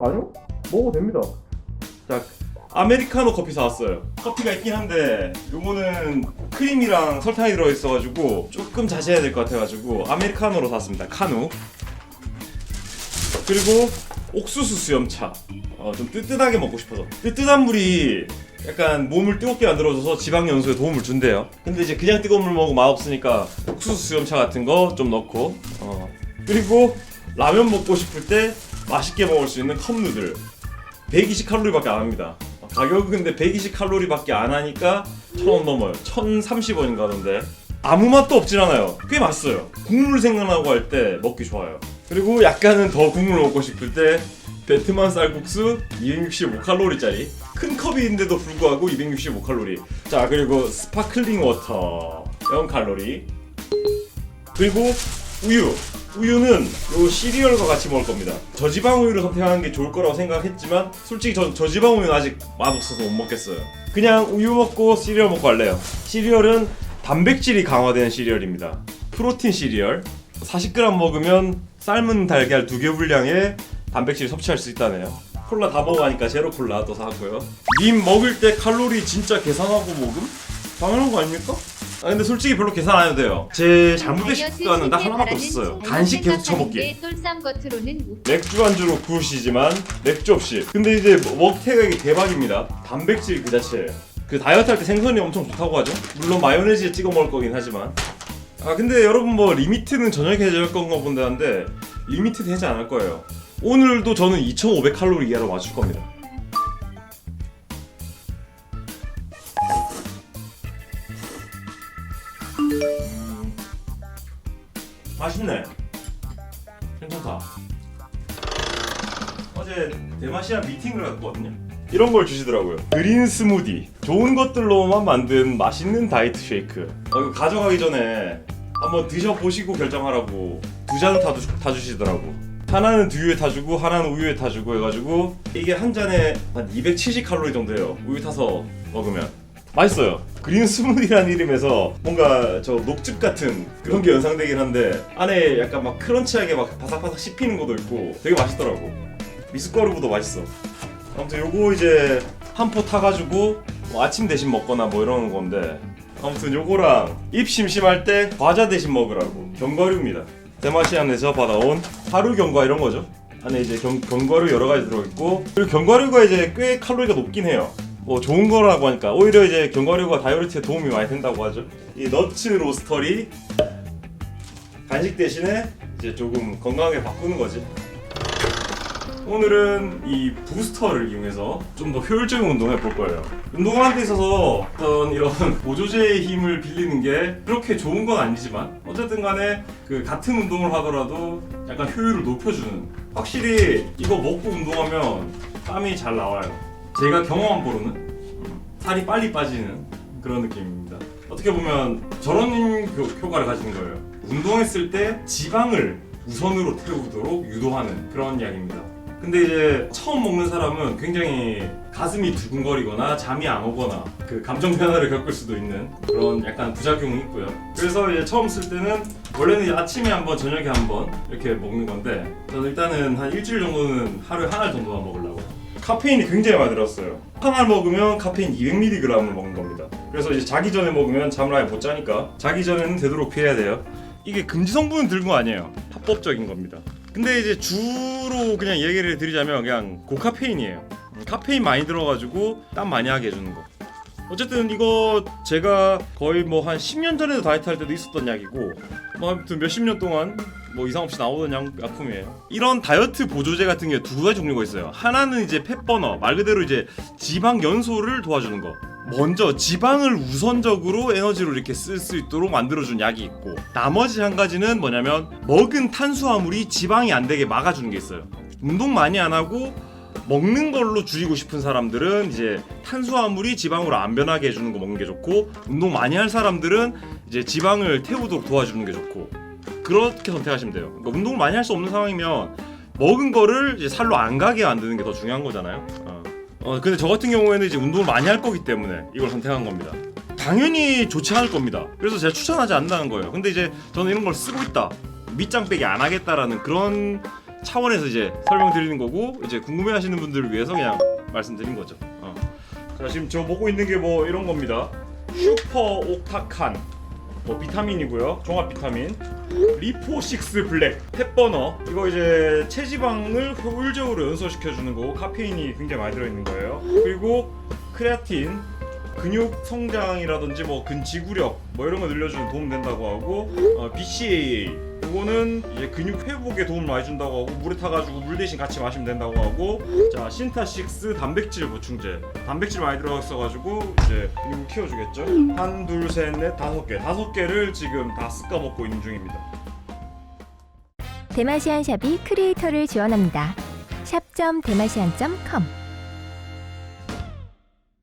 아니요? 먹어도 됩니다. 자, 아메리카노 커피 사왔어요. 커피가 있긴 한데 요거는 크림이랑 설탕이 들어있어가지고 조금 자제해야 될 것 같아가지고 아메리카노로 샀습니다. 카누. 그리고 옥수수 수염차. 어, 좀 뜨뜻하게 먹고 싶어서. 뜨뜻한 물이 약간 몸을 뜨겁게 만들어줘서 지방 연소에 도움을 준대요. 근데 이제 그냥 뜨거운 물 먹으면 맛없으니까 옥수수 수염차 같은 거 좀 넣고. 어. 그리고 라면 먹고 싶을 때 맛있게 먹을 수 있는 컵누들. 120칼로리밖에 안 합니다. 가격은 근데 120칼로리밖에 안 하니까 1000원 넘어요. 1030원인가 하던데. 아무 맛도 없진 않아요. 꽤 맛있어요. 국물 생각나고 할 때 먹기 좋아요. 그리고 약간은 더 국물 먹고 싶을 때 베트만 쌀국수 265칼로리짜리 큰 컵인데도 불구하고 265칼로리. 자 그리고 스파클링 워터 0칼로리. 그리고 우유. 우유는 요 시리얼과 같이 먹을 겁니다. 저지방 우유를 선택하는 게 좋을 거라고 생각했지만 솔직히 전 저지방 우유는 아직 맛없어서 못 먹겠어요. 그냥 우유 먹고 시리얼 먹고 할래요. 시리얼은 단백질이 강화된 시리얼입니다. 프로틴 시리얼. 40g 먹으면 삶은 달걀 두개 분량의 단백질 섭취할 수 있다네요. 콜라 다 먹어가니까 제로 콜라 또 사왔고요. 님 먹을 때 칼로리 진짜 계산하고 먹음? 당연한 거 아닙니까? 아 근데 솔직히 별로 계산 안 해도 돼요. 제 잘못된 습관은 딱 하나밖에 없었어요. 간식 계속 처먹기. 똘쌈 겉으로는 우- 맥주 안주로 구우시지만 맥주 없이. 근데 이제 먹태가 이게 대박입니다. 단백질 그 자체예요. 그 다이어트 할 때 생선이 엄청 좋다고 하죠. 물론 마요네즈에 찍어 먹을 거긴 하지만. 아 근데 여러분 뭐 리미트는 저녁에 해줄 건가 본다는데 리미트 되지 않을 거예요. 오늘도 저는 2,500 칼로리 이하로 맞출 겁니다. 맛있네. 괜찮다. 어제 대마시아 미팅을 갔거든요. 이런 걸 주시더라고요. 그린 스무디. 좋은 것들로만 만든 맛있는 다이어트 쉐이크. 어, 이거 가져가기 전에 한번 드셔보시고 결정하라고 두 잔을 다, 주, 다 주시더라고. 하나는 두유에 타주고 하나는 우유에 타주고 해가지고 이게 한 잔에 한 270 칼로리 정도 해요. 우유 타서 먹으면. 맛있어요. 그린 스무디라는 이름에서 뭔가 저 녹즙 같은 그런 게 연상되긴 한데 안에 약간 막 크런치하게 막 바삭바삭 씹히는 것도 있고 되게 맛있더라고. 미숫가루보다 맛있어. 아무튼 요거 이제 한 포 타가지고 뭐 아침 대신 먹거나 뭐 이러는 건데 아무튼 요거랑 입 심심할 때 과자 대신 먹으라고 견과류입니다. 대마시안에서 받아온 하루 견과 이런 거죠. 안에 이제 견, 견과류 여러 가지 들어있고 그리고 견과류가 이제 꽤 칼로리가 높긴 해요. 뭐 좋은 거라고 하니까 오히려 이제 견과류가 다이어트에 도움이 많이 된다고 하죠. 이 너츠 로스터리 간식 대신에 이제 조금 건강하게 바꾸는 거지. 오늘은 이 부스터를 이용해서 좀 더 효율적인 운동을 해볼 거예요. 운동하는 데 있어서 어떤 이런 보조제의 힘을 빌리는 게 그렇게 좋은 건 아니지만 어쨌든 간에 그 같은 운동을 하더라도 약간 효율을 높여주는 확실히 이거 먹고 운동하면 땀이 잘 나와요. 제가 경험한 바로는 음, 살이 빨리 빠지는 그런 느낌입니다. 어떻게 보면 저런 효, 효과를 가지는 거예요. 운동했을 때 지방을 우선으로 태우도록 유도하는 그런 이야기입니다. 근데 이제 처음 먹는 사람은 굉장히 가슴이 두근거리거나 잠이 안 오거나 그 감정 변화를 겪을 수도 있는 그런 약간 부작용이 있고요. 그래서 이제 처음 쓸 때는 원래는 아침에 한 번, 저녁에 한번 이렇게 먹는 건데 저는 일단은 한 일주일 정도는 하루에 한 알 정도만 먹으려고. 카페인이 굉장히 많이 들었어요. 하나 먹으면 카페인 200mg을 먹는 겁니다. 그래서 이제 자기 전에 먹으면 잠을 아예 못 자니까 자기 전에는 되도록 피해야 돼요. 이게 금지 성분은 거 아니에요. 합법적인 겁니다. 근데 이제 주로 그냥 얘기를 드리자면 그냥 고카페인이에요. 음, 카페인 많이 들어가지고 땀 많이 하게 해주는 거. 어쨌든 이거 제가 거의 뭐 한 10년 전에도 다이어트 할 때도 있었던 약이고 뭐 아무튼 몇십 년 동안 뭐 이상 없이 나오던 약, 약품이에요. 이런 다이어트 보조제 같은 게 두 가지 종류가 있어요. 하나는 이제 팻버너 말 그대로 이제 지방 연소를 도와주는 거. 먼저 지방을 우선적으로 에너지로 이렇게 쓸 수 있도록 만들어준 약이 있고 나머지 한 가지는 뭐냐면 먹은 탄수화물이 지방이 안 되게 막아주는 게 있어요. 운동 많이 안 하고 먹는 걸로 줄이고 싶은 사람들은 이제 탄수화물이 지방으로 안 변하게 해주는 거 먹는 게 좋고 운동 많이 할 사람들은 이제 지방을 태우도록 도와주는 게 좋고 그렇게 선택하시면 돼요. 그러니까 운동을 많이 할 수 없는 상황이면 먹은 거를 이제 살로 안 가게 만드는 게 더 중요한 거잖아요. 어. 어, 근데 저 같은 경우에는 이제 운동을 많이 할 거기 때문에 이걸 선택한 겁니다. 당연히 좋지 않을 겁니다. 그래서 제가 추천하지 않는다는 거예요. 근데 이제 저는 이런 걸 쓰고 있다. 밑장 빼기 안 하겠다라는 그런 차원에서 이제 설명드리는 거고 이제 궁금해하시는 분들을 위해서 그냥 말씀드린 거죠. 어. 자 지금 저 먹고 있는 게 뭐 이런 겁니다. 슈퍼 옥타칸 뭐 비타민이고요. 종합 비타민. 리포식스 블랙 탭버너 이거 이제 체지방을 효율적으로 연소시켜 주는 거고 카페인이 굉장히 많이 들어 있는 거예요. 그리고 크레아틴 근육 성장이라든지 뭐 근지구력 뭐 이런 거 늘려주는 도움 된다고 하고 어, BCAA 이거는 이제 근육 회복에 도움을 많이 준다고 하고 물에 타가지고 물 대신 같이 마시면 된다고 하고 자 신타식스 단백질 보충제. 단백질 많이 들어있어가지고 이제 근육을 키워주겠죠? 한 둘 셋 넷 다섯 개. 다섯 개를 지금 다 습가 먹고 있는 중입니다. 대마시안 샵이 크리에이터를 지원합니다. 샵.대마시안.com